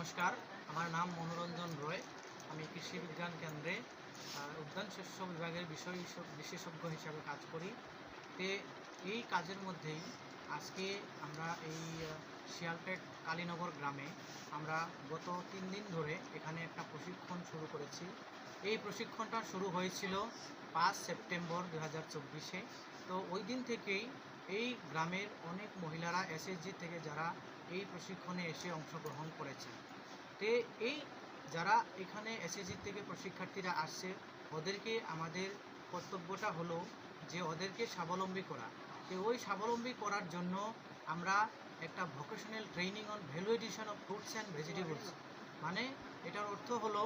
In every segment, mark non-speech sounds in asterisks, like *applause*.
নমস্কার। আমার নাম মনোরঞ্জন রয়। আমি কৃষি বিজ্ঞান কেন্দ্রে উদ্যান শস্য বিভাগের বিষয় বিশেষজ্ঞ হিসাবে কাজ করি। তে এই কাজের মধ্যেই আজকে আমরা এই শিয়ালপেট কালীনগর গ্রামে আমরা গত তিন দিন ধরে এখানে একটা প্রশিক্ষণ শুরু করেছি। এই প্রশিক্ষণটা শুরু হয়েছিল পাঁচ সেপ্টেম্বর দু হাজার চব্বিশে। তো ওই দিন থেকেই এই গ্রামের অনেক মহিলারা এসএসজি থেকে যারা এই প্রশিক্ষণে এসে অংশগ্রহণ করেছে। তে এই যারা এখানে এসএসজি থেকে প্রশিক্ষার্থীরা আসছে, ওদেরকে আমাদের কর্তব্যটা হলো যে ওদেরকে স্বাবলম্বী করা। তো ওই স্বাবলম্বী করার জন্য আমরা একটা vocational training on value addition of fruits and vegetables মানে এটার অর্থ হলো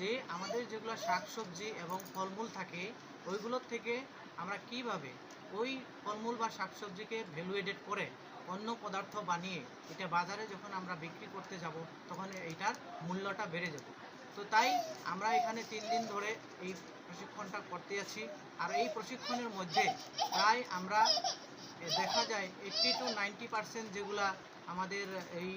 যে আমাদের যেগুলো শাকসবজি এবং ফলমূল থাকে, ওইগুলোর থেকে আমরা কীভাবে ওই ফলমূল বা শাকসবজিকে ভ্যালু এডেড করে অন্য পদার্থ বানিয়ে এটা বাজারে যখন আমরা বিক্রি করতে যাব, তখন এইটার মূল্যটা বেড়ে যাবে। তো তাই আমরা এখানে তিন দিন ধরে এই প্রশিক্ষণটা করতে আছি। আর এই প্রশিক্ষণের মধ্যে প্রায় আমরা দেখা যায় এইট্টি টু নাইনটি পার্সেন্ট যেগুলা আমাদের এই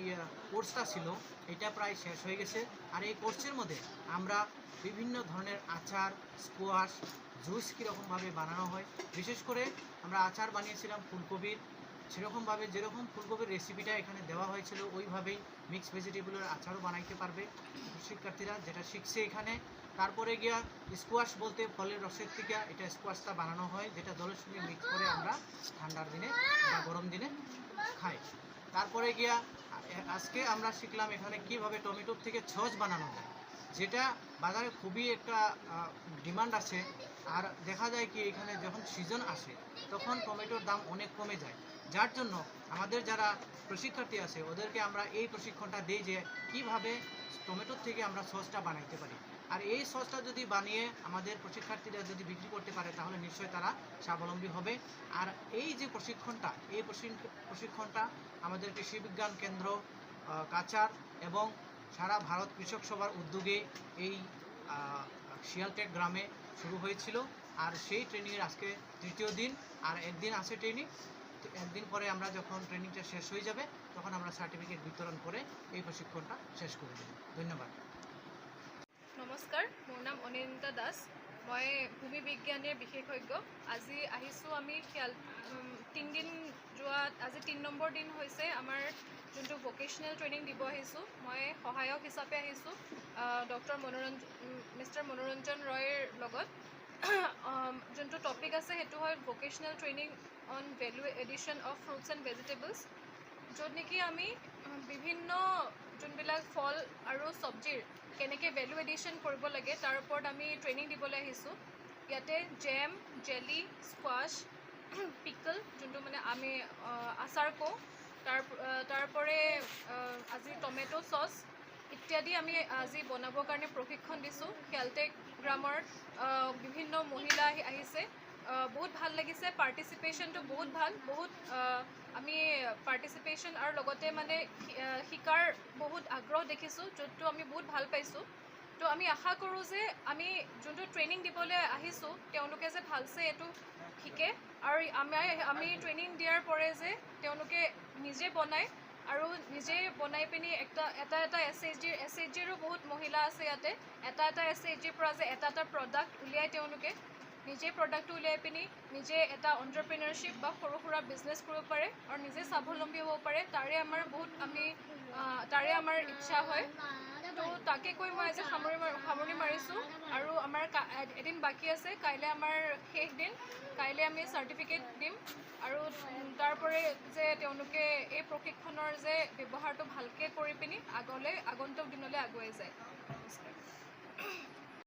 কোর্সটা ছিল, এটা প্রায় শেষ হয়ে গেছে। আর এই কোর্সের মধ্যে আমরা বিভিন্ন ধরনের আচার স্কোয়াশ জুস কীরকমভাবে বানানো হয়। বিশেষ করে আমরা আচার বানিয়েছিলাম ফুলকপির। সেরকমভাবে যেরকম ফুলকপির রেসিপিটা এখানে দেওয়া হয়েছিল, ওইভাবেই মিক্স ভেজিটেবলের আচারও বানাইতে পারবে শিক্ষার্থীরা, যেটা শিখছে এখানে। তারপরে গিয়া স্কোয়াশ বলতে ফলের রসের থেকে এটা স্কোয়াশটা বানানো হয়, যেটা জলের সঙ্গে মিক্স করে আমরা ঠান্ডার দিনে বা গরম দিনে খাই। তারপরে গিয়া আজকে আমরা শিখলাম এখানে কীভাবে টমেটোর থেকে ছচ বানানো হয়, যেটা বাজারে খুবই একটা ডিমান্ড আছে। আর দেখা যায় কি এখানে যখন সিজন আসে, তখন টমেটোর দাম অনেক কমে যায়। যার জন্য আমাদের যারা প্রশিক্ষার্থী আছে, ওদেরকে আমরা এই প্রশিক্ষণটা দিই যে কীভাবে টমেটোর থেকে আমরা সসটা বানাইতে পারি। আর এই সসটা যদি বানিয়ে আমাদের প্রশিক্ষার্থীরা যদি বিক্রি করতে পারে, তাহলে নিশ্চয়ই তারা স্বাবলম্বী হবে। আর এই যে প্রশিক্ষণটা, এই প্রশিক- প্রশিক্ষণটা আমাদের কৃষি বিজ্ঞান কেন্দ্র কাচার এবং সারা ভারত কৃষক সভার উদ্যোগে এই শিয়ালটেক গ্রামে শুরু হয়েছিল। আর সেই ট্রেনিংয়ের আজকে তৃতীয় দিন। আর একদিন আছে ট্রেনিং তো একদিন পরে আমরা যখন ট্রেনিংটা শেষ হয়ে যাবে, তখন আমরা সার্টিফিকেট বিতরণ করে এই প্রশিক্ষণটা শেষ করে দেব। ধন্যবাদ। নমস্কার, মোর নাম অনিন্দিতা দাস। মই ভূমি বিজ্ঞানীৰ বিশেষজ্ঞ। আজি আহিছোঁ আমি শিয়াল তিনিদিন যোৱাত আজি তিনি নম্বৰ দিন হৈছে আমাৰ যোনটো ভকেশ্যনেল ট্ৰেইনিং দিব আহিছোঁ। মই সহায়ক হিচাপে আহিছোঁ ডক্টৰ মনোৰঞ্জন মিষ্টাৰ মনোৰঞ্জন ৰয়ৰ লগত। *clears throat* যোনটো টপিক আছে সেইটো হয় vocational training on value addition of fruits and vegetables য'ত নেকি আমি বিভিন্ন যোনবিলাক ফল আৰু চব্জিৰ কেনেকৈ ভেলু এডিশ্যন কৰিব লাগে তাৰ ওপৰত আমি ট্ৰেইনিং দিবলৈ আহিছোঁ। ইয়াতে জেম জেলি স্কোৱাছ পিকল যোনটো মানে আমি আচাৰ কওঁ তাৰ তাৰপৰে আজি টমেট' চচ ইত্যাদি আমি আজি বনাবৰ কাৰণে প্ৰশিক্ষণ দিছোঁ। খেলটেক গ্ৰামৰ বিভিন্ন মহিলা আহি আহিছে। আহ, বহুত ভাল লাগিছে পাৰ্টিচিপেশ্যনটো বহুত ভাল বহুত আমি পাৰ্টিচিপেশ্যন আৰু লগতে মানে শিকাৰ বহুত আগ্ৰহ দেখিছোঁ য'তটো আমি বহুত ভাল পাইছোঁ। তো আমি আশা কৰোঁ যে আমি যোনটো ট্ৰেইনিং দিবলৈ আহিছোঁ তেওঁলোকে যে ভালছে এইটো শিকে আৰু আমাৰ আমি ট্ৰেইনিং দিয়াৰ পৰে যে তেওঁলোকে নিজে বনায় আৰু নিজে বনাই পিনি এটা এটা এটা এছ এইচ জিৰ এছ এইচ জিৰো বহুত মহিলা আছে ইয়াতে এটা এটা এছ এইচ জিৰ পৰা যে এটা এটা প্ৰডাক্ট উলিয়াই তেওঁলোকে। নিজে প্ৰডাক্টটো উলিয়াই পিনি নিজে এটা অন্টাৰপ্ৰিনাৰশ্বিপ বা সৰু সুৰা বিজনেছ কৰিব পাৰে আৰু নিজে স্বাৱলম্বী হ'ব পাৰে তাৰে আমাৰ বহুত আমি তাৰে আমাৰ ইচ্ছা হয়। তো তাকে কৈ মই আজি সামৰি মাৰ সামৰণি মাৰিছোঁ আৰু আমাৰ এদিন বাকী আছে কাইলৈ আমাৰ শেষ দিন কাইলৈ আমি চাৰ্টিফিকেট দিম আৰু উম, তাৰপৰে যে তেওঁলোকে এই প্ৰশিক্ষণৰ যে ব্যৱহাৰটো ভালকৈ কৰি পিনি আগলৈ আগন্তুক দিনলৈ আগুৱাই যায়। নমস্কাৰ।